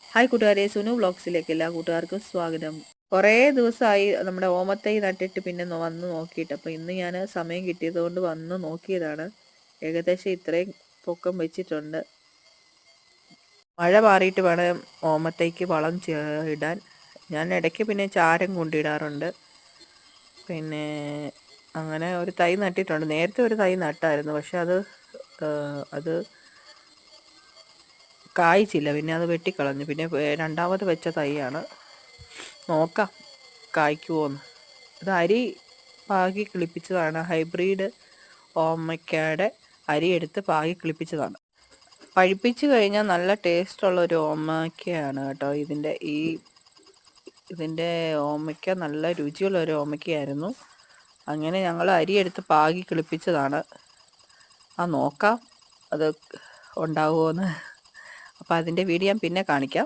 Hi കൂട്ടുകാരെ. സുനു വ്ളോഗ്സിലേക്ക് എല്ലാ കൂട്ടുകാർക്കും സ്വാഗതം. കുറേ ദിവസമായി നമ്മുടെ ഓമത്തൈ നട്ടിട്ട് പിന്നെ വന്ന് നോക്കിയിട്ട്. അപ്പോൾ ഇന്ന് ഞാൻ സമയം കിട്ടിയതുകൊണ്ട് വന്ന് നോക്കിയതാണ്. ഏകദേശം ഇത്രയും പൊക്കം വെച്ചിട്ടുണ്ട്. മഴ മാറിയിട്ട് വേണം ഓമത്തൈക്ക് വളം ഇടാൻ. ഞാൻ ഇടയ്ക്ക് പിന്നെ ചാരം കൊണ്ടിടാറുണ്ട്. പിന്നെ അങ്ങനെ ഒരു തൈ നട്ടിട്ടുണ്ട്. നേരത്തെ ഒരു തൈ നട്ടായിരുന്നു. പക്ഷെ അത് അത് കായ്ച്ചില്ല. പിന്നെ അത് വെട്ടിക്കളഞ്ഞു. പിന്നെ രണ്ടാമത് വെച്ച തൈയാണ്. നോക്കാം കായ്ക്കുമോന്ന് ഇത് അരി പാകി കിളിപ്പിച്ചതാണ്. ഹൈബ്രിഡ് ഓമയ്ക്കയുടെ അരി എടുത്ത് പാകി കിളിപ്പിച്ചതാണ്. പഴിപ്പിച്ച് കഴിഞ്ഞാൽ നല്ല ടേസ്റ്റുള്ള ഒരു ഓമയ്ക്കയാണ് കേട്ടോ. ഇതിന്റെ ഈ ഇതിന്റെ ഓമയ്ക്ക നല്ല രുചിയുള്ള ഒരു ഓമയ്ക്കയായിരുന്നു. അങ്ങനെ ഞങ്ങൾ അരി എടുത്ത് പാകി കിളിപ്പിച്ചതാണ്. ആ നോക്കാം അത് ഉണ്ടാവുമോയെന്ന് അപ്പോൾ അതിന്റെ വീഡിയോ ഞാൻ പിന്നെ കാണിക്കാം.